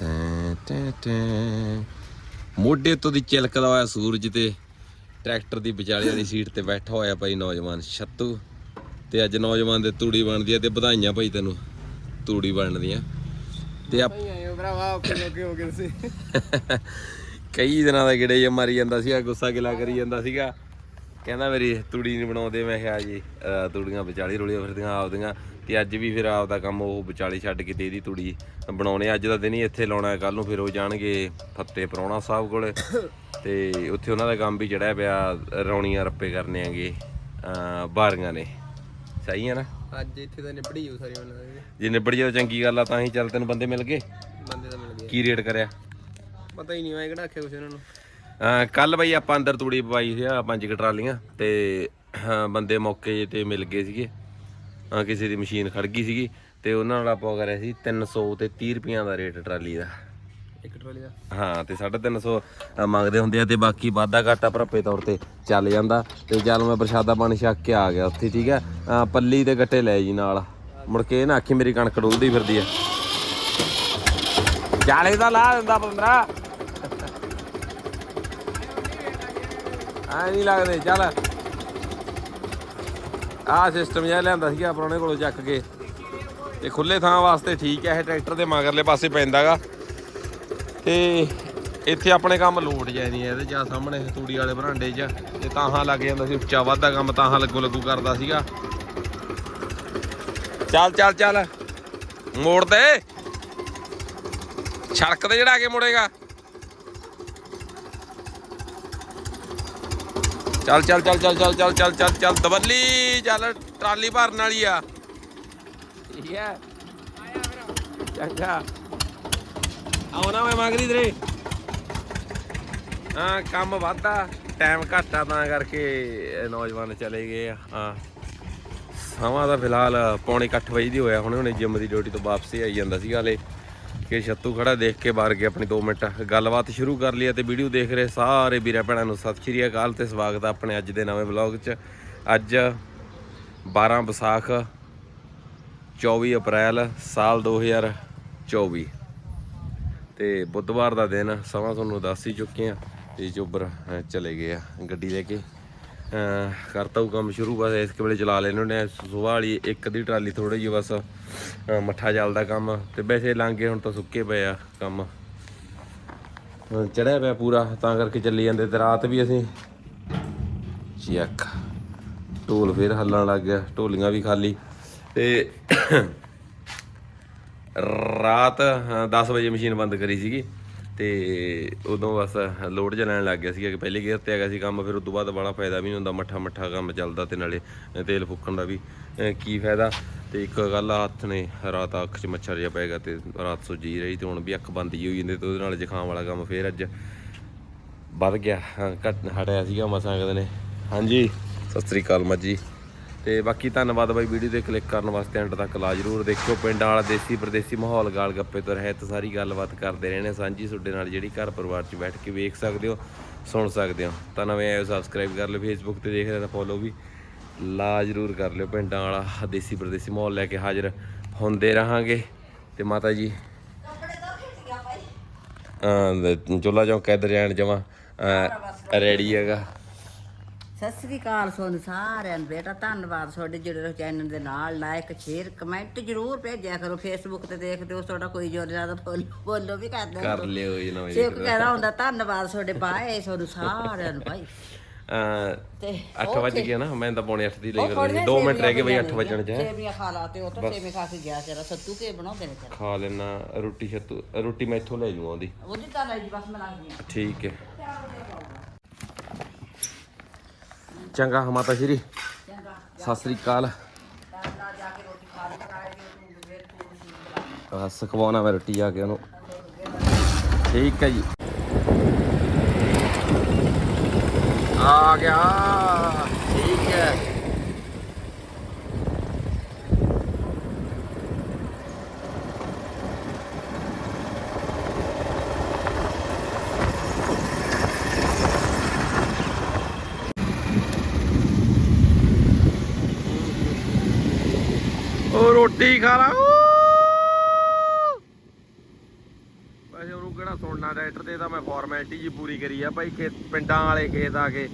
ਟੈਂ ਟੈਂ ਟੈਂ ਮੋਢੇ ਤੋਂ ਦੀ ਚਿਲਕਦਾ ਹੋਇਆ ਸੂਰਜ ਤੇ ਟਰੈਕਟਰ ਦੀ ਵਿਚਾਲੇ ਵਾਲੀ ਸੀਟ ਤੇ ਬੈਠਾ ਹੋਇਆ ਭਾਈ ਨੌਜਵਾਨ ਛੱਤੂ। ਤੇ ਅੱਜ ਨੌਜਵਾਨ ਦੇ ਤੂੜੀ ਬਣਦੀ ਹੈ ਤੇ ਵਧਾਈਆਂ ਭਾਈ ਤੈਨੂੰ ਤੂੜੀ ਬਣਨ ਦੀਆਂ ਤੇ ਆ ਆਇਓ ਭਰਾਵਾ ਓਕੇ ਓਕੇ ਹੋ ਗਏ ਸੀ। ਕਈ ਦਿਨਾਂ ਦਾ ਗੇੜੇ ਜੇ ਮਾਰੀ ਜਾਂਦਾ ਸੀਗਾ ਗੁੱਸਾ ਗਿਲਾ ਕਰੀ ਜਾਂਦਾ ਸੀਗਾ। ਕਹਿੰਦਾ ਮੇਰੀ ਤੂੜੀ ਨਹੀਂ ਬਣਾਉਂਦੇ ਮੈਂ ਕਿਹਾ ਜੀ ਤੂੜੀਆਂ ਵਿਚਾਲੀ ਰੋਲੀਆਂ ਫਿਰਦੀਆਂ ਆਪਦੀਆਂ। ਤੇ ਅੱਜ ਵੀ ਫਿਰ ਆਪਦਾ ਕੰਮ ਉਹ ਵਿਚਾਲੀ ਛੱਡ ਕੇ ਤੇ ਇਹਦੀ ਤੂੜੀ। ਬਣਾਉਣੇ ਅੱਜ ਦਾ ਦਿਨ ਹੀ ਇੱਥੇ ਲਾਉਣਾ ਕੱਲ ਨੂੰ ਫਿਰ ਉਹ ਜਾਣਗੇ ਫੱਤੇ ਪਰੌਣਾ ਸਾਹਿਬ ਕੋਲੇ। ਤੇ ਉੱਥੇ ਉਹਨਾਂ ਦਾ ਕੰਮ ਵੀ ਚੜਿਆ ਪਿਆ ਰੌਣੀਆਂ ਰੱਪੇ ਕਰਨੇ ਆਗੇ ਬਾਰੀਆਂ ਨੇ। ਸਹੀ ਹੈ ਨਾ? ਅੱਜ ਇੱਥੇ ਤਾਂ ਨਿਬੜੀ ਜਾਊ ਸਾਰੀ ਉਹਨਾਂ ਦੇ ਜੇ। ਨਿਬੜ ਜਾ ਚੰਗੀ ਗੱਲ ਆ ਤਾਂ ਹੀ ਚੱਲ ਤੈਨੂੰ ਬੰਦੇ ਮਿਲ ਗਏ। ਬੰਦੇ ਤਾਂ ਮਿਲ ਗਏ। ਕੀ ਰੇਟ ਕਰਿਆ? ਪਤਾ ਹੀ ਨਹੀਂ ਹੋਇਆ ਕਿਹੜਾ ਆਖਿਆ ਕੁਛ ਉਹਨਾਂ ਨੂੰ। ਕੱਲ ਬਈ ਆਪਾਂ ਅੰਦਰ ਤੂੜੀ ਪਵਾਈ ਸੀ ਆ ਪੰਜ ਕੁ ਟਰਾਲੀਆਂ ਤੇ ਬੰਦੇ ਮੌਕੇ ਤੇ ਮਿਲ ਗਏ ਸੀਗੇ। ਹਾਂ, ਕਿਸੇ ਦੀ ਮਸ਼ੀਨ ਖੜ ਗਈ ਸੀਗੀ ਤੇ ਉਹਨਾਂ ਨਾਲ ਆਪਾਂ ਕਰਿਆ ਸੀ 300 ਤੇ 30 ਰੁਪਈਆਂ ਦਾ ਰੇਟ ਟਰਾਲੀ ਦਾ। ਇੱਕ ਟਰਾਲੀ ਦਾ? ਹਾਂ ਤੇ 350 ਮੰਗਦੇ ਹੁੰਦੇ ਆ ਤੇ ਬਾਕੀ ਵਾਧਾ ਘਾਟਾ ਭਰਪੇ ਤੌਰ ਤੇ ਚੱਲ ਜਾਂਦਾ। ਤੇ ਚੱਲ ਮੈਂ ਪ੍ਰਸ਼ਾਦਾ ਪਾਣੀ ਛੱਕ ਕੇ ਆ ਗਿਆ ਉੱਥੇ ਠੀਕ ਹੈ ਪੱਲੀ ਤੇ ਗੱਟੇ ਲੈ ਜੀ ਨਾਲ। ਮੁੜ ਕੇ ਨਾ ਆਖੀ ਮੇਰੀ ਕਣਕ ਡੁੱਲਦੀ ਫਿਰਦੀ ਆ। ਜਾਲੇ ਦਾ ਲਾ ਦਿੰਦਾ 15 ਆ ਨਹੀਂ ਲੱਗਦੇ ਚੱਲ। ਆਹ ਸਿਸਟਮ ਜਿਹਾ ਲਿਆਂਦਾ ਸੀਗਾ ਪੁਰਾਣੇ ਕੋਲੋਂ ਚੱਕ ਕੇ। ਤੇ ਖੁੱਲੇ ਥਾਂ ਵਾਸਤੇ ਠੀਕ ਹੈ ਇਹ ਟਰੈਕਟਰ ਦੇ ਮਗਰਲੇ ਪਾਸੇ ਪੈਂਦਾਗਾ। ਤੇ ਇੱਥੇ ਆਪਣੇ ਕੰਮ ਲੋਡ ਜਾਇ ਨਹੀਂ ਇਹਦੇ, ਜਾਂ ਸਾਹਮਣੇ ਤੂੜੀ ਵਾਲੇ ਬਰਾਂਡੇ 'ਚ ਤੇ ਤਾਹਾਂ ਲੱਗ ਜਾਂਦਾ ਸੀ, ਉੱਚਾ ਵਾਧਾ ਕੰਮ ਤਾਹਾਂ ਲੱਗੋ ਲੱਗੂ ਕਰਦਾ ਸੀਗਾ। ਚੱਲ ਚੱਲ ਚੱਲ। ਮੋੜ ਦੇ ਸੜਕ ਤੇ ਜਿਹੜਾ ਕੇ ਮੁੜੇਗਾ। ਚੱਲ ਚੱਲ ਚੱਲ ਚੱਲ ਚੱਲ ਚੱਲ ਚੱਲ ਚੱਲ ਚੱਲ ਦਵੱਲੀ ਚੱਲ ਟਰਾਲੀ ਭਰਨ ਵਾਲੀ ਆ। ਠੀਕ ਹੈ। ਚੰਗਾ। ਆਉਣਾ ਮੈਂ ਮੰਗਦੀ ਤੇਰੇ। ਹਾਂ ਕੰਮ ਵਾਧਾ ਟਾਈਮ ਘੱਟਾ ਤਾਂ ਕਰਕੇ ਨੌਜਵਾਨ ਚਲੇ ਗਏ ਆ। ਹਾਂ। ਸਮਾਂ ਦਾ ਫਿਲਹਾਲ ਪੌਣੇ 8 ਵਜੇ ਦੀ ਹੋਇਆ ਹੁਣੇ ਹੁਣੇ ਜਿਮ ਦੀ ਡਿਊਟੀ ਤੋਂ ਵਾਪਸੀ ਆਈ ਜਾਂਦਾ ਸੀ ਹਾਲੇ। ਕਿ ਛੱਤੂ ਖੜਾ ਦੇਖ ਕੇ ਬਾਹਰ ਗਿਆ ਆਪਣੀ 2 ਮਿੰਟ। ਗੱਲਬਾਤ ਸ਼ੁਰੂ ਕਰ ਲਈ ਤੇ ਵੀਡੀਓ ਦੇਖ ਰਹੇ ਸਾਰੇ ਵੀਰਾਂ ਭੈਣਾਂ ਨੂੰ ਸਤਿ ਸ਼੍ਰੀ ਅਕਾਲ ਤੇ ਸਵਾਗਤ ਹੈ ਆਪਣੇ ਅੱਜ ਦੇ ਨਵੇਂ ਵਲੌਗ 'ਚ। ਅੱਜ 12 ਵਿਸਾਖ 24 ਅਪ੍ਰੈਲ ਸਾਲ 2024 ਤੇ ਬੁੱਧਵਾਰ ਦਾ ਦਿਨ ਸਮਾਂ ਤੁਹਾਨੂੰ ਦੱਸ ਹੀ ਚੁੱਕੇ ਆ, ਤੇ ਜੋਬਰ ਚਲੇ ਗਏ ਆ ਗੱਡੀ ਲੈ ਕੇ। ਕਰਤਾ ਉਹ ਕੰਮ ਸ਼ੁਰੂ ਬਸ ਇਸ ਵੇਲੇ ਚਲਾ ਲੈਣੇ ਨੇ ਸੁਬਾਹ ਵਾਲੀ ਇੱਕ ਦੀ ਟਰਾਲੀ ਥੋੜੀ ਜਿਹੀ ਬਸ ਮੱਠਾ ਚੱਲਦਾ ਕੰਮ। ਤੇ ਵੈਸੇ ਲਾਂਗੇ ਹੁਣ ਤਾਂ ਸੁੱਕੇ ਪਏ ਆ ਕੰਮ। ਚੜਿਆ ਪਿਆ ਪੂਰਾ ਤਾਂ ਕਰਕੇ ਚੱਲੀ ਜਾਂਦੇ ਤੇ ਰਾਤ ਵੀ ਅਸੀਂ। ਚੈੱਕ ਢੋਲ ਫੇਰ ਹੱਲਣ ਲੱਗ ਗਿਆ ਢੋਲੀਆਂ ਵੀ ਖਾਲੀ। ਤੇ ਰਾਤ ਹਾਂ, 10 ਵਜੇ ਮਸ਼ੀਨ ਬੰਦ ਕਰੀ ਸੀਗੀ। ਤੇ ਉਦੋਂ ਬਸ ਲੋਡ ਜਿਹਾ ਲੈਣ ਲੱਗ ਗਿਆ ਸੀਗਾ ਕਿ ਪਹਿਲੇ ਗੇਅਰ ਤੇ ਹੈਗਾ ਸੀ ਕੰਮ ਫਿਰ ਉਸ ਤੋਂ ਬਾਅਦ ਬੜਾ ਫਾਇਦਾ ਵੀ ਨਹੀਂ ਹੁੰਦਾ ਮੱਠਾ ਮੱਠਾ ਕੰਮ ਚੱਲਦਾ ਤੇ ਨਾਲੇ ਤੇਲ ਫੁੱਕਣ ਦਾ ਵੀ। ਕੀ ਫਾਇਦਾ? ਤੇ ਇੱਕ ਗੱਲ ਹੱਥ ਨੇ ਰਾਤ ਅੱਖ 'ਚ ਮੱਛਰ ਜਿਹਾ ਪੈ ਗਿਆ ਤੇ ਰਾਤ ਸੁੱਜੀ ਰਹੀ ਤੇ ਹੁਣ ਵੀ ਅੱਖ ਬੰਦ ਹੀ ਹੋਈ ਜਾਂਦੀ ਤੇ ਉਹਦੇ ਨਾਲ ਜ਼ੁਕਾਮ ਵਾਲਾ ਕੰਮ ਫੇਰ ਅੱਜ ਵੱਧ ਗਿਆ। ਹਾਂ, ਘਟ ਹਟਿਆ ਸੀਗਾ ਮਸਾਂ ਕਦੇ ਨੇ। ਹਾਂਜੀ ਸਤਿ ਸ੍ਰੀ ਅਕਾਲ ਮੱਜੀ। ਤੇ ਬਾਕੀ ਧੰਨਵਾਦ ਬਾਈ ਵੀਡੀਓ ਤੇ ਕਲਿੱਕ ਕਰਨ ਵਾਸਤੇ ਐਂਡ ਤੱਕ ਲਾ ਜਰੂਰ ਦੇਖਿਓ। ਪਿੰਡਾਂ ਵਾਲਾ ਦੇਸੀ ਪਰਦੇਸੀ ਮਾਹੌਲ ਗਾਲ ਗੱਪੇ ਤੋਂ ਰਹਿਤ ਸਾਰੀ ਗੱਲਬਾਤ ਕਰਦੇ ਰਹਿਣੇ। ਸਾਂਝੀ ਤੁਹਾਡੇ ਨਾਲ ਜਿਹੜੀ ਘਰ ਪਰਿਵਾਰ 'ਚ ਬੈਠ ਕੇ ਵੇਖ ਸਕਦੇ ਹੋ ਸੁਣ ਸਕਦੇ ਹੋ। ਤਾਂ ਨਵੇਂ ਹੋ ਸਬਸਕ੍ਰਾਈਬ ਕਰ ਲਿਓ ਫੇਸਬੁੱਕ ਤੇ ਦੇਖ ਰਹੇ ਤਾਂ ਫੋਲੋ ਵੀ ਲਾ ਜਰੂਰ ਕਰ ਲਿਓ। ਪਿੰਡਾਂ ਵਾਲਾ ਦੇਸੀ ਪਰਦੇਸੀ ਮਾਹੌਲ ਲੈ ਕੇ ਹਾਜ਼ਰ ਹੁੰਦੇ ਰਹਾਂਗੇ। ਤੇ ਮਾਤਾ ਜੀ? ਚੁੱਲਾ ਚੌਂਕ ਇੱਧਰ ਜਾਣ ਜਮਾ। ਰੈਡੀ ਹੈਗਾ। ਸਤਿ ਸ੍ਰੀ ਅਕਾਲ ਤੁਹਾਨੂੰ ਸਾਰਿਆਂ ਨੂੰ ਬੇਟਾ ਧੰਨਵਾਦ ਤੁਹਾਡੇ ਜਿਹੜੇ ਰਹੋ ਚੈਨਲ ਦੇ ਨਾਲ ਲਾਇਕ ਸ਼ੇਅਰ ਕਮੈਂਟ ਜਰੂਰ ਭੇਜਿਆ ਕਰੋ ਫੇਸਬੁੱਕ ਤੇ ਦੇਖਦੇ ਹੋ ਤੁਹਾਡਾ ਕੋਈ ਜੋਰ ਜ਼ਿਆਦਾ ਫੋਲੋ ਵੀ ਕਰਦੇ ਕਰ ਲਿਓ ਜੀ ਨਵੇਂ ਸੇਵ ਕਹਿਦਾ ਹੁੰਦਾ ਧੰਨਵਾਦ ਤੁਹਾਡੇ ਬਾਏ ਤੁਹਾਨੂੰ ਸਾਰਿਆਂ ਨੂੰ ਭਾਈ। ਤੇ 8 ਵਜ ਗਿਆ ਨਾ ਮੈਂ ਤਾਂ ਪੌਣੇ 8 ਦੀ ਲਈ ਕਰ। 2 ਮਿੰਟ ਰਹਿ ਗਏ ਬਈ 8 ਵਜਣ ਚ ਸੇਵੀਆਂ ਖਾ ਲਾ ਤੇ ਉਹ ਤਾਂ ਸੇਵੀਆਂ ਖਾ ਕੇ ਗਿਆ ਤੇਰਾ ਸੱਤੂ ਕੇ ਬਣਾਉਂਦੇ ਨੇ ਤੇਰਾ ਖਾ ਲੈਣਾ ਰੋਟੀ ਛੱਤੂ ਰੋਟੀ ਮੈਂ ਇੱਥੋਂ ਲੈ ਜੂਆਂ ਉਹਦੀ। ਉਹਦੀ ਤਾਂ ਜੀ ਬਸ ਮੈਂ ਠੀਕ ਹੈ। ਚੰਗਾ ਮਾਤਾ ਸ਼੍ਰੀ। ਸਤਿ ਸ੍ਰੀ ਅਕਾਲ। ਬਸ ਖਵਾਉਣਾ ਮੈਂ ਰੋਟੀ ਜਾ ਕੇ ਉਹਨੂੰ। ਠੀਕ ਹੈ ਜੀ। ਆ ਗਿਆ ਠੀਕ ਹੈ ਉਹ ਰੋਟੀ ਖਾ ਲਾ। ਕਿਹੜਾ ਸੁਣਨਾ ਟਰੈਕਟਰ ਤੇ ਤਾਂ ਮੈਂ ਫਾਰਮੈਲਿਟੀ ਜੀ ਪੂਰੀ ਕਰੀ ਆ। ਭਾਈ ਖੇਤ ਪਿੰਡਾਂ ਵਾਲੇ ਖੇਤ ਆ ਕੇ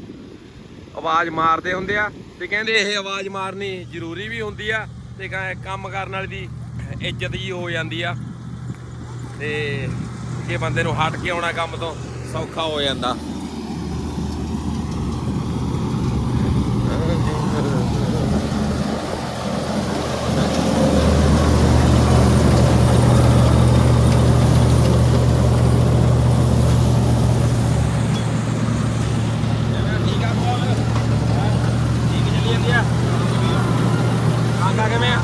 ਆਵਾਜ਼ ਮਾਰਦੇ ਹੁੰਦੇ ਆ ਤੇ ਕਹਿੰਦੇ ਇਹ ਆਵਾਜ਼ ਮਾਰਨੀ ਜ਼ਰੂਰੀ ਵੀ ਹੁੰਦੀ ਆ ਤੇ ਕੰਮ ਕਰਨ ਵਾਲੀ ਦੀ ਇੱਜ਼ਤ ਜੀ ਹੋ ਜਾਂਦੀ ਆ। ਤੇ ਇਹ ਬੰਦੇ ਨੂੰ ਹਟ ਕੇ ਆਉਣਾ ਕੰਮ ਤੋਂ, ਸੌਖਾ ਹੋ ਜਾਂਦਾ ਠੀਕ ਆ ਕੋਲ ਠੀਕ ਚੱਲੀ ਜਾਂਦੀ ਆ ਕਾਂਗਾ ਕਿਵੇਂ ਆ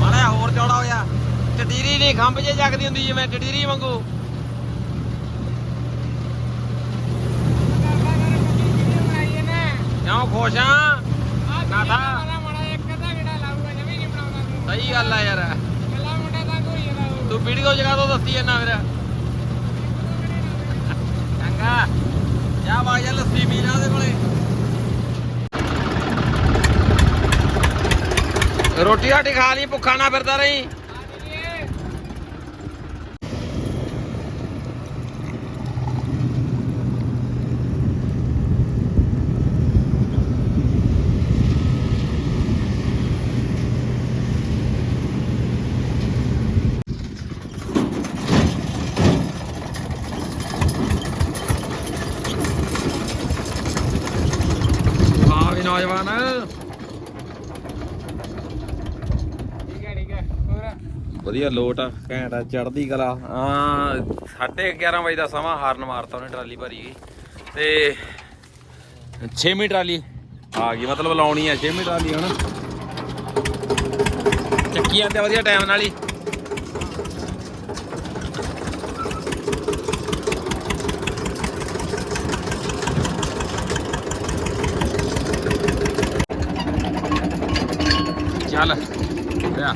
ਮਾੜਾ ਜਿਹਾ ਹੋਰ ਚੌੜਾ ਹੋਇਆ ਟਟੀਰੀ ਨਹੀਂ ਖੰਭ ਹੁੰਦੀ ਜਿਵੇਂ ਟਟੀਰੀ ਵਾਂਗੂ। ਕਿਉਂ ਖੁਸ਼ ਆ? ਨਾ ਥਾ ਸਹੀ ਗੱਲ ਆ ਯਾਰ। ਤੂੰ ਵੀਡੀਓ ਜਗਾ ਤੋਂ ਦੱਸੀ ਜਾਂਦਾ ਫਿਰ। ਚੰਗਾ। ਜਾ ਬਾਜਾ ਲੱਸੀ ਪੀ ਲਾ ਕੋਲੇ। ਰੋਟੀ ਰਾਟੀ ਖਾ ਲਈ, ਭੁੱਖਾ ਨਾ ਫਿਰਦਾ ਰਹੀ ਵਾਹ ਵੀ ਨੌਜਵਾਨ ਵਧੀਆ ਲੋਟ ਆ, ਘੈਂਟ ਆ ਚੜਦੀ ਕਲਾ। ਆ 11:30 ਵਜੇ ਦਾ ਸਮਾਂ, ਹਾਰਨ ਮਾਰਤਾ ਉਹਨੇ ਟਰਾਲੀ ਭਰੀ ਗਈ ਤੇ 6ਵੀਂ ਟਰਾਲੀ ਆ ਗਈ, ਮਤਲਬ ਲਾਉਣੀ ਆ 6ਵੀਂ ਟਰਾਲੀ ਹੁਣ। ਚੱਕੀ ਜਾਂਦੇ ਵਧੀਆ ਟਾਈਮ ਨਾਲ ਹੀ। ਚੱਲ, ਆ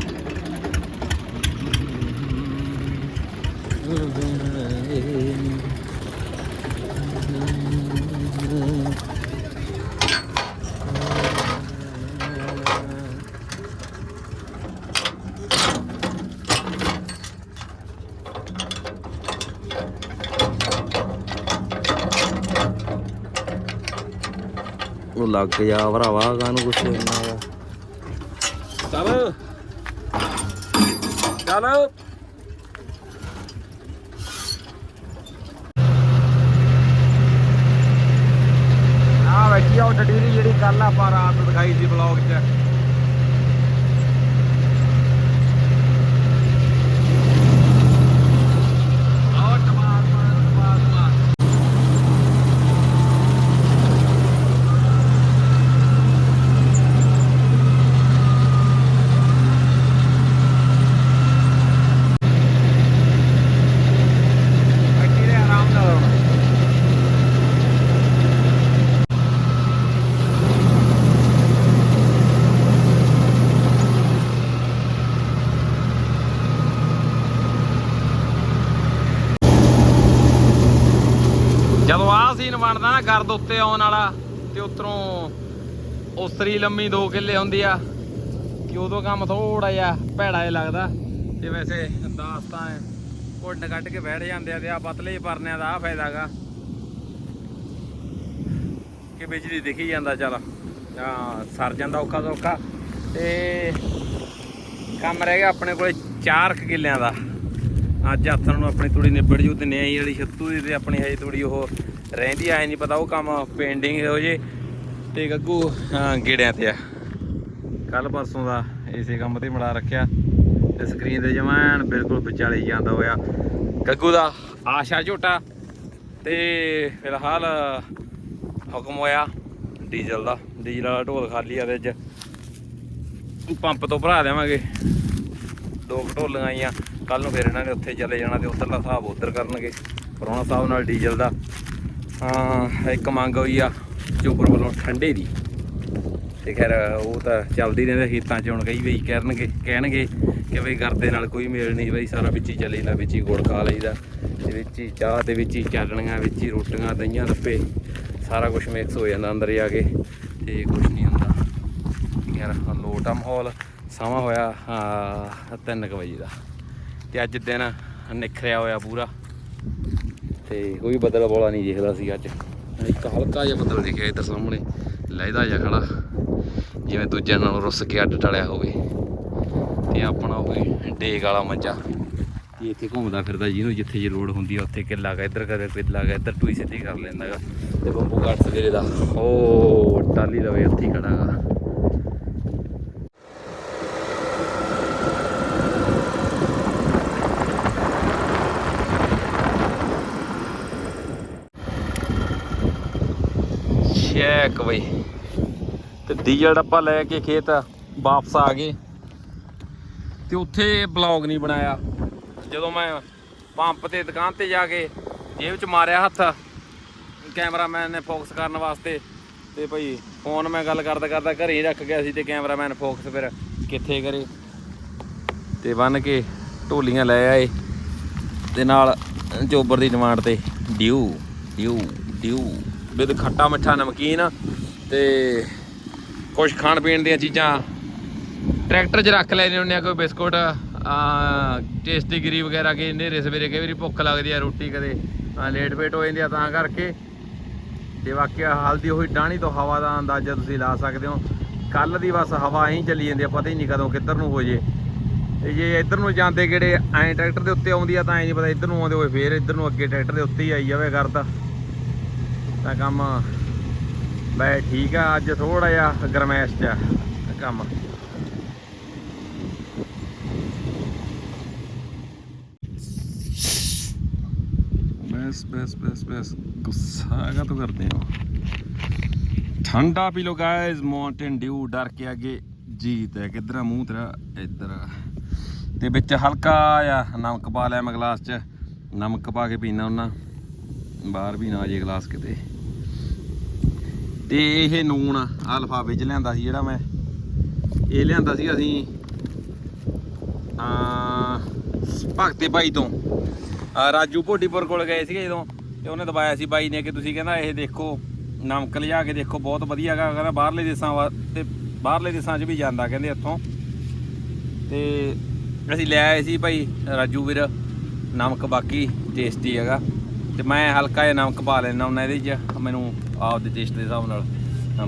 ਉਹ ਲੱਗ ਜਾ ਭਰਾਵਾ ਕਾਨੂੰ ਕੁਛ ਇੰਨਾ ਵਾ? ਚੱਲ। ਚੱਲ। ਬੈਠੀ ਆ ਉਹ ਡਡੀਰੀ ਜਿਹੜੀ ਕੱਲ ਆਪਾਂ ਰਾਤ ਨੂੰ ਦਿਖਾਈ ਸੀ ਬਲੌਗ 'ਚ ਆਹ ਟਮਾਰ ਮਾਰ ਟਮਾਰ ਮਾਰ ਬੈਠੀ ਰਹੇ ਆਰਾਮ ਨਾਲ ਹੁਣ ਜਦੋਂ ਆਹ ਸੀਨ ਬਣਦਾ ਨਾ ਗਰਦ ਉੱਤੇ ਆਉਣ ਵਾਲਾ ਤੇ ਉਤਰੋਂ ਉਸਰੀ ਲੰਮੀ 2 ਕਿੱਲੇ ਹੁੰਦੀ ਆ ਕਿ ਉਦੋਂ ਕੰਮ ਥੋੜਾ ਜਿਹਾ ਭੈੜਾ ਜਿਹਾ ਲੱਗਦਾ। ਤੇ ਵੈਸੇ ਅੰਦਾਜ਼ ਤਾਂ ਘੁੱਟ ਕੱਢ ਕੇ ਬੈਠ ਜਾਂਦੇ ਆ ਤੇ ਆ ਪਤਲੇ ਪਰਨਿਆਂ ਦਾ ਆ ਫਾਇਦਾਗਾ ਕਿ ਬਿਜਲੀ ਦਿਖੀ ਜਾਂਦਾ ਚੱਲ ਆ ਸਰ ਜਾਂਦਾ ਔਖਾ ਸੌਖਾ ਤੇ ਕੰਮ ਰਹਿ ਗਿਆ ਆਪਣੇ ਕੋਲੇ 4 ਕਿੱਲਿਆਂ ਦਾ। ਅੱਜ ਹੱਥਾਂ ਨੂੰ ਆਪਣੀ ਥੋੜੀ ਨਿਬੜ ਜੂ ਤੇ ਨਿਆਈ ਵਾਲੀ ਛੱਤੂ ਦੀ ਤੇ ਆਪਣੀ ਹਜੇ ਥੋੜੀ ਉਹ ਰਹਿੰਦੀ ਆਏ ਨਹੀਂ ਪਤਾ ਉਹ ਕੰਮ ਪੇਂਡਿੰਗ ਹੋ ਜੇ ਤੇ ਗੱਗੂ ਗੇੜਿਆਂ ਤੇ ਆ। ਕੱਲ ਪਰਸੋਂ ਦਾ ਇਸੇ ਕੰਮ ਤੇ ਮੜਾ ਰੱਖਿਆ। ਤੇ ਸਕਰੀਨ ਤੇ ਜਮਾਨ ਬਿਲਕੁਲ ਵਿਚਾਲੇ ਜਾਂਦਾ ਹੋਇਆ। ਗੱਗੂ ਦਾ ਆਸ਼ਾ ਝੋਟਾ। ਤੇ ਫਿਲਹਾਲ ਹੁਕਮ ਹੋਇਆ ਡੀਜ਼ਲ ਦਾ। ਡੀਜ਼ਲ ਵਾਲਾ ਢੋਲ ਖਾਲੀ ਆ ਤੇ ਅੱਜ ਪੰਪ ਤੋਂ ਭਰਾ ਦੇਵਾਂਗੇ। ਦੋ ਕੁ ਢੋਲੀਆਂ ਆਈਆਂ। ਕੱਲ ਨੂੰ ਫਿਰ ਇਹਨਾਂ ਨੇ ਉੱਥੇ ਚਲੇ ਜਾਣਾ ਤੇ ਉੱਧਰਲਾ ਹਿਸਾਬ ਉੱਧਰ ਕਰਨਗੇ। ਪਰੋਣਾ ਸਾਹਿਬ ਨਾਲ ਡੀਜ਼ਲ ਦਾ। ਹਾਂ, ਇੱਕ ਮੰਗ ਹੋਈ ਆ, ਚੋਪਰ ਵੱਲੋਂ ਠੰਡੇ ਦੀ। ਤੇ ਖੈਰ, ਉਹ ਤਾਂ ਚੱਲਦੀ ਰਹਿੰਦੇ, ਖੇਤਾਂ 'ਚ ਹੁਣ ਕਈ ਵੀ ਕਰਨਗੇ, ਕਹਿਣਗੇ ਕਿ ਬਈ ਕਰਦੇ ਨਾਲ ਕੋਈ ਮੇਲ ਨਹੀਂ, ਬਈ ਸਾਰਾ ਵਿੱਚ ਹੀ ਚੱਲੀ ਵਿੱਚ ਹੀ ਗੁੜ ਖਾ ਲਈਦਾ। ਤੇ ਵਿੱਚ ਹੀ ਚਾਹ ਤੇ ਵਿੱਚ ਹੀ ਚਾਲਣੀਆਂ, ਵਿੱਚ ਹੀ ਰੋਟੀਆਂ, ਦਹੀਂਆਂ ਲੱਪੇ ਸਾਰਾ ਕੁਝ ਮਿਕਸ ਹੋ ਜਾਂਦਾ ਅੰਦਰ ਜਾ ਕੇ, ਤੇ ਕੁਝ ਨਹੀਂ ਹੁੰਦਾ। ਯਾਰ ਲੋਟ ਆ ਮਾਹੌਲ, ਸਮਾਂ ਹੋਇਆ, ਹਾਂ 3 ਵਜੇ ਦਾ। ਤੇ ਅੱਜ ਦਿਨ ਨਿਖਰਿਆ ਹੋਇਆ ਪੂਰਾ। ਤੇ ਕੋਈ ਬੱਦਲ ਬੋਲਾ ਨਹੀਂ ਦਿਖਦਾ ਸੀ ਅੱਜ। ਇੱਕ ਹਲਕਾ ਜਿਹਾ ਬੱਦਲ ਦਿਖਿਆ ਇੱਧਰ ਸਾਹਮਣੇ ਲਹਿਦਾ ਜਿਹਾ ਖੜਾ। ਜਿਵੇਂ ਦੂਜਿਆਂ ਨਾਲੋਂ ਰੁੱਸ ਕੇ ਅੱਡ ਟਾਲਿਆ ਹੋਵੇ। ਤੇ ਆਪਣਾ ਹੋਵੇ ਡੇਗ ਵਾਲਾ ਮੰਜਾ। ਤੇ ਇੱਥੇ ਘੁੰਮਦਾ ਫਿਰਦਾ ਜਿਹਨੂੰ ਜਿੱਥੇ ਜੇ ਲੋੜ ਹੁੰਦੀ ਉੱਥੇ ਕਿੱਲਾ ਗਾ ਇੱਧਰ ਕਦੇ ਕਿੱਲਾ ਗਾ ਇੱਧਰ ਟੂਈ ਸਿੱਧੀ ਕਰ ਲੈਂਦਾਗਾ ਤੇ ਬੰਬੂ ਘਾਟ ਸਵੇਰੇ ਦਾ। ਓ ਟਾਲੀ ਲਵੇ ਉੱਥੇ ਖੜਾਗਾ। 1 ਵਜੇ ਤੇ ਡੀਜ਼ਲ ਡੱਬਾ ਲੈ ਕੇ ਖੇਤ ਵਾਪਸ ਆ ਗਏ। ਤੇ ਉੱਥੇ ਬਲੌਗ ਨਹੀਂ ਬਣਾਇਆ। ਜਦੋਂ ਮੈਂ ਪੰਪ ਤੇ ਦੁਕਾਨ ਤੇ ਜਾ ਕੇ ਜੇਬ 'ਚ ਮਾਰਿਆ ਹੱਥ, ਕੈਮਰਾਮੈਨ ਨੇ ਫੋਕਸ ਕਰਨ ਵਾਸਤੇ, ਤੇ ਭਾਈ ਫੋਨ ਮੈਂ ਗੱਲ ਕਰਦਾ ਕਰਦਾ ਘਰੇ ਹੀ ਰੱਖ ਗਿਆ ਸੀ ਤੇ ਕੈਮਰਾਮੈਨ ਫੋਕਸ ਫਿਰ ਕਿੱਥੇ ਕਰੇ। ਤੇ ਬੰਨ ਕੇ ਢੋਲੀਆਂ ਲੈ ਆਏ। ਤੇ ਨਾਲ ਚੋਬਰ ਦੀ ਡਿਮਾਂਡ ਤੇ ਡਿਊ ਡਿਊ ਡਿਊ। ਵਿਦ ਖੱਟਾ ਮਿੱਠਾ ਨਮਕੀਨ ਤੇ ਕੁਝ ਖਾਣ ਪੀਣ ਦੀਆਂ ਚੀਜ਼ਾਂ। ਟਰੈਕਟਰ 'ਚ ਰੱਖ ਲੈਨੇ ਹੁੰਦੇ ਆ ਕੋਈ ਬਿਸਕੁਟ, ਆ, ਟੇਸਟੀ ਗਰੀ ਵਗੈਰਾ ਕੇ ਨੇਰੇ ਸਵੇਰੇ ਕਈ ਵਾਰੀ ਭੁੱਖ ਲੱਗਦੀ ਆ ਰੋਟੀ ਕਦੇ ਅਹ ਲੇਟ ਵੇਟ ਹੋ ਜਾਂਦੀ ਆ ਤਾਂ ਕਰਕੇ। ਤੇ ਬਾਕੀ ਹਲਦੀ ਹੋਈ ਡਾਣੀ ਤੋਂ ਹਵਾ ਦਾ ਅੰਦਾਜ਼ਾ ਤੁਸੀਂ ਲਾ ਸਕਦੇ ਹੋ। ਕੱਲ ਦੀ ਬਸ ਹਵਾ ਐਂ ਚੱਲੀ ਜਾਂਦੀ ਆ, ਪਤਾ ਹੀ ਨਹੀਂ ਕਦੋਂ ਕਿੱਧਰ ਨੂੰ ਹੋ ਜੇ। ਤੇ ਜੇ ਇੱਧਰ ਨੂੰ ਜਾਂਦੇ ਕਿਹੜੇ ਐਂ ਟਰੈਕਟਰ ਦੇ ਉੱਤੇ ਆਉਂਦੀ ਆ ਤਾਂ ਐਂ ਨਹੀਂ ਪਤਾ, ਇੱਧਰ ਨੂੰ ਆਉਂਦੇ ਹੋਏ ਫੇਰ ਇੱਧਰ ਨੂੰ ਅੱਗੇ ਟਰੈਕਟਰ ਦੇ ਉੱਤੇ ਹੀ ਆਈ ਜਾਵੇ ਕਰਦਾ ਤਾਂ ਕੰਮ ਬੈ ਠੀਕ ਆ, ਅੱਜ ਥੋੜਾ ਜਿਹਾ ਗਰਮੈਸ਼ ਚ ਆ ਕੰਮ। ਬਸ ਬਸ ਬਸ ਬਸ, ਗੁੱਸਾ ਕਾ ਤੋ ਕਰਦੇ ਹੋ? ਠੰਡਾ ਪੀ ਲੋ ਗਾਇਸ ਮਾਊਂਟੇਨ ਡਿਊ ਡਰ ਕੇ ਅੱਗੇ ਜੀਤ ਹੈ। ਕਿੱਧਰ ਮੂੰਹ ਤੇਰਾ? ਇੱਧਰ ਆ। ਤੇ ਵਿੱਚ ਹਲਕਾ ਆ ਨਮਕ ਪਾ ਲਿਆ ਮੈਂ ਗਲਾਸ 'ਚ। ਨਮਕ ਪਾ ਕੇ ਪੀਣਾ ਉਹਨਾਂ। ਬਾਹਰ ਵੀ ਨਾ ਜੇ ਗਲਾਸ ਕਿਤੇ। ਤੇ ਇਹ ਨੂਣ ਆ ਲਿਫਾਫੇ 'ਚ ਲਿਆਂਦਾ ਸੀ ਜਿਹੜਾ ਮੈਂ। ਇਹ ਲਿਆਂਦਾ ਸੀ ਅਸੀਂ ਆ ਭਗਤੇ ਭਾਈ ਤੋਂ। ਰਾਜੂ ਭੋਡੀਪੁਰ ਕੋਲ ਗਏ ਸੀਗੇ ਜਦੋਂ, ਤੇ ਉਹਨੇ ਦਬਾਇਆ ਸੀ ਬਾਈ ਨੇ ਕਿ ਤੁਸੀਂ ਕਹਿੰਦਾ ਇਹ ਦੇਖੋ, ਨਮਕ ਲਿਆ ਕੇ ਦੇਖੋ, ਬਹੁਤ ਵਧੀਆ ਹੈਗਾ ਕਹਿੰਦਾ ਬਾਹਰਲੇ ਦੇਸ਼ਾਂ ਵਾ ਤੇ ਬਾਹਰਲੇ ਦੇਸ਼ਾਂ 'ਚ ਵੀ ਜਾਂਦਾ, ਕਹਿੰਦੇ ਇੱਥੋਂ। ਤੇ ਅਸੀਂ ਲੈ ਆਏ ਸੀ ਭਾਈ ਰਾਜੂ ਵੀਰ। ਨਮਕ ਬਾਕੀ ਟੇਸਟੀ ਹੈਗਾ। ਤੇ ਮੈਂ ਹਲਕਾ ਜਿਹਾ ਨਮਕ ਪਾ ਲੈਣਾ ਉਹਨਾਂ ਇਹਦੇ 'ਚ, ਮੈਨੂੰ ਆਪਦੇ ਟੇਸਟ ਦੇ ਹਿਸਾਬ ਨਾਲ।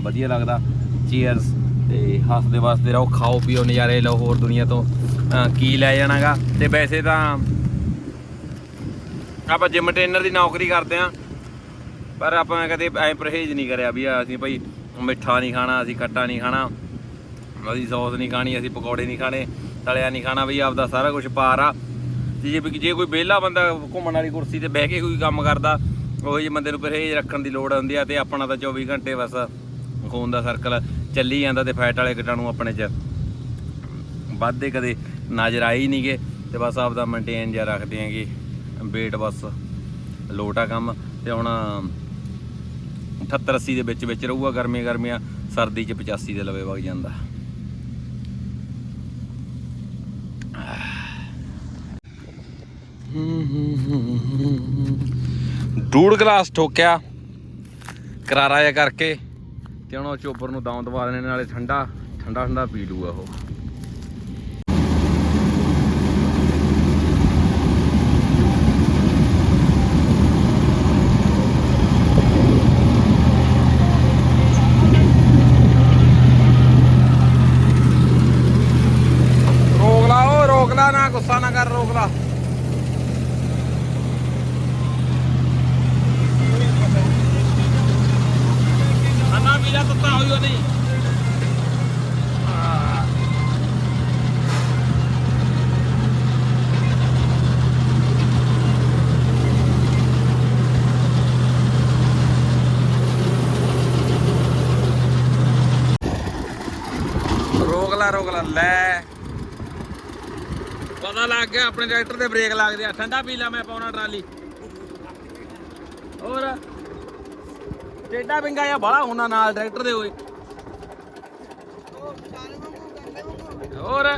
ਵਧੀਆ ਲੱਗਦਾ। ਚੀਅਰਸ ਤੇ ਹੱਸਦੇ ਵਸਦੇ ਰਹੋ, ਖਾਓ, ਪੀਓ, ਨਜ਼ਾਰੇ ਲਓ ਹੋਰ ਦੁਨੀਆ ਤੋਂ। ਕੀ ਲੈ ਜਾਣਾਗਾ? ਤੇ ਵੈਸੇ ਤਾਂ ਆਪਾਂ ਜਿਮ ਟ੍ਰੇਨਰ ਦੀ ਨੌਕਰੀ ਕਰਦੇ ਆ ਪਰ ਆਪਾਂ ਕਦੇ ਐ ਪਰਹੇਜ਼ ਨਹੀਂ ਕਰਿਆ ਵੀ ਅਸੀਂ ਭਾਈ ਮਿੱਠਾ ਨਹੀਂ ਖਾਣਾ, ਅਸੀਂ ਖੱਟਾ ਨਹੀਂ ਖਾਣਾ। ਅਸੀਂ ਸੌਸ ਨਹੀਂ ਖਾਣੀ, ਅਸੀਂ ਪਕੌੜੇ ਨਹੀਂ ਖਾਣੇ, ਤਲਿਆ ਨਹੀਂ ਖਾਣਾ ਵੀ ਆਪਦਾ ਸਾਰਾ ਕੁਝ ਪਾਰ ਆ। ਜੇ ਵੀ- ਜੇ ਕੋਈ ਵਿਹਲਾ ਬੰਦਾ ਘੁੰਮਣ ਵਾਲੀ ਕੁਰਸੀ ਤੇ ਬਹਿ ਕੇ ਕੋਈ ਕੰਮ ਕਰਦਾ, ਉਹ ਜਿਹੇ ਬੰਦੇ ਨੂੰ ਪਰਹੇਜ਼ ਰੱਖਣ ਦੀ ਲੋੜ ਹੁੰਦੀ ਆ ਤੇ ਆਪਣਾ ਤਾਂ 24 ਘੰਟੇ ਬਸ ਖੂਨ ਦਾ ਸਰਕਲ ਚੱਲੀ ਜਾਂਦਾ ਤੇ ਫੈਟ ਵਾਲੇ ਕੀਟਾਣੂ ਆਪਣੇ 'ਚ। ਵੱਧਦੇ ਕਦੇ ਨਜ਼ਰ ਆਈ ਨਹੀਂਗੇ ਤੇ ਬਸ ਆਪਦਾ ਮੇਨਟੇਨ ਜਿਹਾ ਰੱਖਦੇ ਆਂਗੇ weight ਬਸ ਲੋਟਾ ਕੰਮ ਤੇ ਹੁਣ 78 80 ਦੇ ਵਿੱਚ ਵਿੱਚ ਰਹੂਗਾ, ਗਰਮੀਆਂ ਗਰਮੀਆਂ ਸਰਦੀ 'ਚ 85 ਦੇ ਲਵੇ ਵਗ ਜਾਂਦਾ। ਡੂੜ ਗਲਾਸ ਠੋਕਿਆ, ਕਰਾਰਾ ਜਿਹਾ ਕਰਕੇ ਤੇ ਹੁਣ ਉਹ ਚੋਬਰ ਨੂੰ ਦਮ ਦਵਾ ਦੇਣੇ ਨਾਲੇ ਠੰਡਾ ਠੰਡਾ ਠੰਡਾ ਪੀ ਲੂਗਾ ਉਹ ਰੋਕ ਲਾ ਉਹ ਰੋਕ ਲਾ ਨਾ ਗੁੱਸਾ ਨਾ ਕਰ ਰੋਕ ਲਾ ਅੰਨਾ ਵੀਰਾ ਤੱਤਾ ਹੋਈਓ ਨਹੀਂ ਰੋਕ ਲਾ ਰੋਕ ਲਾ। ਲੈ ਪਤਾ ਲੱਗ ਗਿਆ, ਆਪਣੇ ਟਰੈਕਟਰ ਦੇ ਬ੍ਰੇਕ ਲੱਗਦੇ ਆ ਠੰਡਾ ਪੀ ਲਾ, ਮੈਂ ਪਾਉਣਾ ਟਰਾਲੀ। ਹੋਰ? ਟੇਡਾ ਪਿੰਗਾ ਜਾਂ ਬੜਾ ਹੋਣਾ ਨਾਲ ਟਰੈਕਟਰ ਦੇ ਹੋਏ। ਹੋਰ?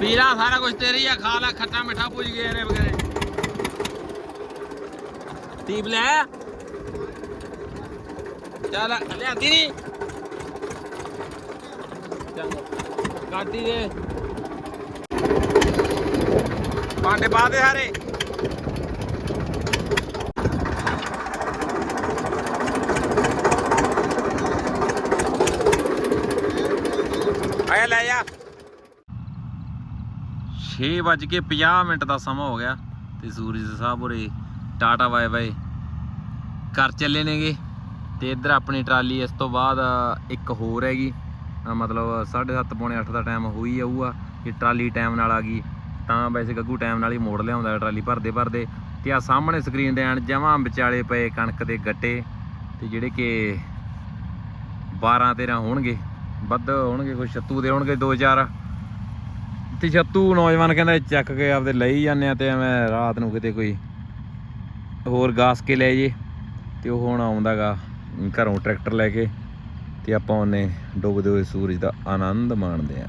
ਪੀਲਾ ਸਾਰਾ ਕੁਝ ਤੇਰੀ ਆ, ਖਾ ਲੈ, ਖੱਟਾ ਮਿੱਠਾ ਪੁੱਜ ਗਏ ਨੇ ਵਗੈਰੇ ਟੀਪ ਲੈ। ਚੱਲ, ਲਿਆਂਦੀ ਨਹੀਂ ਕਾਟੀ ਦੇ। ਪਾਂਡੇ ਪਾ ਦੇ ਹਾਰੇ। ਆਇਆ ਲੈ ਜਾ 6:50 ਮਿੰਟ ਦਾ ਸਮਾਂ ਹੋ ਗਿਆ ਤੇ ਸੂਰਜ ਸਾਹਿਬ ਉਰੇ ਟਾਟਾ ਬਾਏ ਬਾਏ ਕਰ ਚੱਲੇ ਨੇਗੇ ਤੇ ਇੱਧਰ ਆਪਣੀ ਟਰਾਲੀ ਇਸ ਤੋਂ ਬਾਅਦ ਇੱਕ ਹੋਰ ਹੈਗੀ। ਮਤਲਬ 7:30 ਪੌਣੇ 8 ਦਾ ਟਾਈਮ ਹੋਈ ਆਊਗਾ ਕਿ ਟਰਾਲੀ ਟਾਈਮ ਨਾਲ ਆ ਗਈ, ਤਾਂ ਵੈਸੇ ਗੱਗੂ ਟਾਈਮ ਨਾਲ ਹੀ ਮੋੜ ਲਿਆਉਂਦਾ ਟਰਾਲੀ ਭਰਦੇ ਭਰਦੇ। ਤੇ ਆ ਸਾਹਮਣੇ ਸਕਰੀਨ ਦੇ ਆਣ ਜਮਾਂ ਵਿਚਾਲੇ ਪਏ ਕਣਕ ਦੇ ਗੱਟੇ, ਤੇ ਜਿਹੜੇ ਕਿ 12 13 ਹੋਣਗੇ, ਵੱਧ ਹੋਣਗੇ, ਕੋਈ ਛੱਤੂ ਦੇ ਹੋਣਗੇ 2000 ਤੇ ਛੱਤੂ ਨੌਜਵਾਨ ਕਹਿੰਦਾ ਚੱਕ ਕੇ ਆਪਦੇ ਲਈ ਜਾਂਦੇ ਆ ਤੇ ਐਵੇਂ ਰਾਤ ਨੂੰ ਕਿਤੇ ਕੋਈ ਹੋਰ ਗਾਸ ਕੇ ਲੈ ਜੇ, ਤੇ ਉਹ ਹੁਣ ਆਉਂਦਾਗਾ ਘਰੋਂ ਟਰੈਕਟਰ ਲੈ ਕੇ। ਤੇ ਆਪਾਂ ਉਹਨੇ ਡੁੱਬਦੇ ਹੋਏ ਸੂਰਜ ਦਾ ਆਨੰਦ ਮਾਣਦੇ ਆ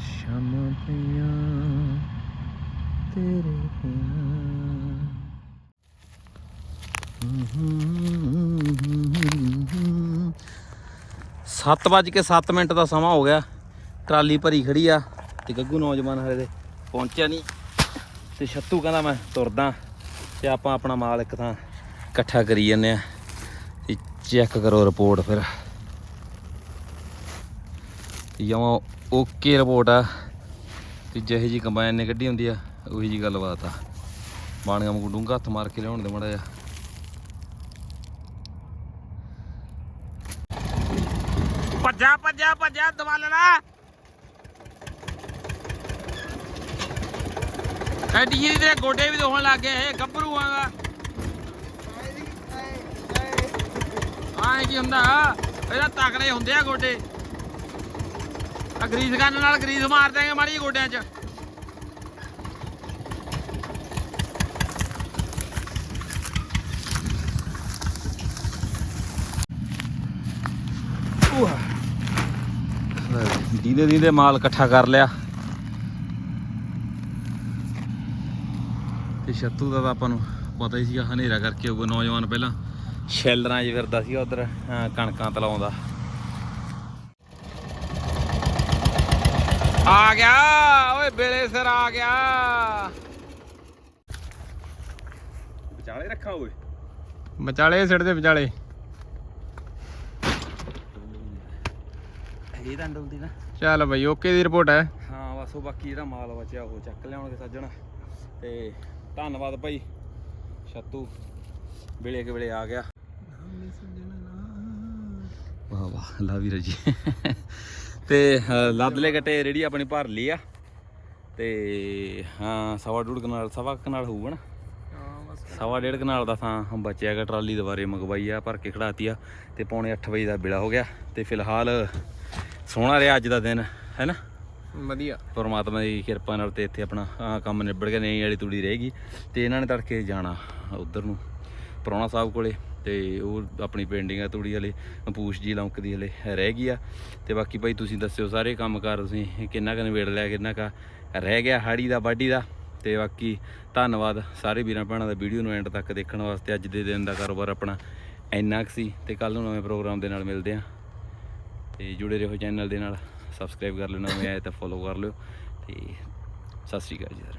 ਸ਼ਾਮਾਂ ਪਈਆਂ ਤੇਰੇ ਬਿਨਾਂ। ਸੱਤ ਵੱਜ ਕੇ 7 ਮਿੰਟ ਦਾ ਸਮਾਂ ਹੋ ਗਿਆ। ਟਰਾਲੀ ਭਰੀ ਖੜੀ ਆ ਤੇ ਗੱਗੂ ਨੌਜਵਾਨ ਹਲੇ ਦੇ ਪਹੁੰਚਿਆ ਨਹੀਂ। ਤੇ ਛੱਤੂ ਕਹਿੰਦਾ ਮੈਂ ਤੁਰਦਾ। ਤੇ ਆਪਾਂ ਆਪਣਾ ਮਾਲ ਇੱਕ ਥਾਂ ਇਕੱਠਾ ਕਰੀ ਜੰਨੇ ਆ ਤੇ ਚੈੱਕ ਕਰੋ ਰਿਪੋਰਟ ਫਿਰ। ਜਮਾਂ ਓਕੇ ਰਿਪੋਰਟ ਆ, ਤੇ ਜਿਹੇ ਜੀ ਕੰਬਾਈਨ ਨੇ ਕੱਢੀ ਹੁੰਦੀ ਆ, ਉਹੀ ਜੀ ਗੱਲਬਾਤ ਆ। ਬਾਣੀਆਂ ਨੂੰ ਡੂੰਘਾ ਹੱਥ ਮਾਰ ਕੇ ਲਿਆਉਣ ਦੇ ਮੜਾ ਜਾ ਭੱਜਾ ਭੱਜਾ ਭੱਜਾ ਦਵਾਲਣਾ ਐਡੀ ਜੀ ਦੇ ਗੋਡੇ ਵੀ ਦੋਹਣ ਲੱਗ ਗਏ ਗੱਭਰੂਆਂ ਦਾ। ਆਏ ਕੀ ਹੁੰਦਾ? ਇਹਦਾ ਤਕੜੇ ਹੁੰਦੇ ਆ ਗੋਡੇ। ਆ ਗਰੀਸ ਕਰਨ ਨਾਲ ਗਰੀਸ ਮਾਰ ਦਿਆਂਗੇ ਮਾੜੀ ਗੋਡਿਆਂ 'ਚ। ਦੀਦੇ ਦੀਦੇ ਮਾਲ ਇਕੱਠਾ ਕਰ ਲਿਆ। ਛੱਤੂ ਦਾ ਤਾਂ ਆਪਾਂ ਨੂੰ ਪਤਾ ਹੀ ਸੀਗਾ ਹਨੇਰਾ ਕਰਕੇ ਉਹ ਨੌਜਵਾਨ ਪਹਿਲਾਂ। ਸ਼ੈਲਰਾਂ 'ਚ ਫਿਰਦਾ ਸੀਗਾ ਉਧਰ ਕਣਕਾਂ ਤਲਾਉਂਦਾ। ਆ ਗਿਆ! ਓਏ ਬੇਲੇ ਸਿਰ ਆ ਗਿਆ! ਵਿਚਾਲੇ ਰੱਖਾਂ ਓਏ। ਵਿਚਾਲੇ ਸਿਰ ਦੇ ਵਿਚਾਲੇ। ਇਹ ਤਾਂ ਡੁੱਲਦੀ ਨਾ। ਚੱਲ ਬਈ ਓਕੇ ਦੀ ਰਿਪੋਰਟ ਹੈ। ਹਾਂ ਬਸ ਉਹ ਬਾਕੀ ਜਿਹੜਾ ਮਾਲ ਬਚਿਆ ਉਹ ਚੱਕ ਲਿਆਉਣਗੇ ਸੱਜਣ। ਤੇ ਧੰਨਵਾਦ ਭਾਈ। ਛੱਤੂ ਵੇਲੇ ਕੇ ਵੇਲੇ ਆ ਗਿਆ। ਵਾਹ ਵਾਹ ਲਾ ਵੀਰ ਜੀ ਤੇ ਅ, ਲੱਦਲੇ ਗੱਟੇ ਰੇੜੀ ਆਪਣੀ ਭਰ ਲਈ ਆ। ਤੇ ਹਾਂ ਸਵਾ ਡੂੜ ਕਨਾਲ ਸਵਾ ਕਨਾਲ ਹੋਊਗਾ ਨਾ? ਸਵਾ ਡੇਢ ਕਨਾਲ ਦਾ ਥਾਂ ਬਚਿਆ ਗਿਆ ਟਰਾਲੀ ਦੁਬਾਰੇ ਮੰਗਵਾਈ ਆ ਭਰ ਕੇ ਖੜਾਤੀ ਆ। ਤੇ ਪੌਣੇ 8 ਵਜੇ ਦਾ ਬਿਲਾ ਹੋ ਗਿਆ। ਤੇ ਫਿਲਹਾਲ ਸੋਹਣਾ ਰਿਹਾ ਅੱਜ ਦਾ ਦਿਨ ਹੈਨਾ ਵਧੀਆ। ਪਰਮਾਤਮਾ ਦੀ ਕਿਰਪਾ ਨਾਲ ਤੇ ਇੱਥੇ ਆਪਣਾ ਆਹ ਕੰਮ ਨਿਬੜ ਗਿਆ ਨਹੀਂ ਵਾਲੀ ਤੂੜੀ ਰਹੇਗੀ ਤੇ ਇਹਨਾਂ ਨੇ ਤੜਕੇ ਜਾਣਾ ਉਧਰ ਨੂੰ ਪ੍ਰਾਹੁਣਾ ਸਾਹਿਬ ਕੋਲੇ। ਤੇ ਉਹ ਆਪਣੀ ਪੇਂਟਿੰਗ ਆ ਤੂੜੀ ਹਲੇ ਪੂਛ ਜੀ ਲੌਂਕ ਦੀ ਹਲੇ ਰਹਿ ਗਈ ਆ। ਤੇ ਬਾਕੀ ਭਾਈ ਤੁਸੀਂ ਦੱਸਿਓ ਸਾਰੇ ਕੰਮ ਕਾਰ ਤੁਸੀਂ, ਕਿੰਨਾ ਕੁ ਨਿਬੇੜ ਲਿਆ, ਕਿੰਨਾ ਕੁ ਰਹਿ ਗਿਆ ਹਾੜੀ ਦਾ, ਵਾਢੀ ਦਾ। ਤੇ ਬਾਕੀ ਧੰਨਵਾਦ ਸਾਰੇ ਵੀਰਾਂ ਭੈਣਾਂ ਦਾ ਵੀਡੀਓ ਨੂੰ ਐਂਡ ਤੱਕ ਦੇਖਣ ਵਾਸਤੇ, ਅੱਜ ਦੇ ਦਿਨ ਦਾ ਕਾਰੋਬਾਰ ਆਪਣਾ ਇੰਨਾ ਕੁ ਸੀ। ਤੇ ਕੱਲ ਨੂੰ ਨਵੇਂ ਪ੍ਰੋਗਰਾਮ ਦੇ ਨਾਲ ਮਿਲਦੇ ਆਂ। ਤੇ ਜੁੜੇ ਰਹੋ ਚੈਨਲ ਦੇ ਨਾਲ। ਸਬਸਕ੍ਰਾਈਬ ਕਰ ਲਿਓ, ਨਵੇਂ ਆਏ ਤਾਂ ਫੋਲੋ ਕਰ ਲਿਓ ਤੇ ਸਤਿ ਸ਼੍ਰੀ ਅਕਾਲ ਜੀ ਸਰ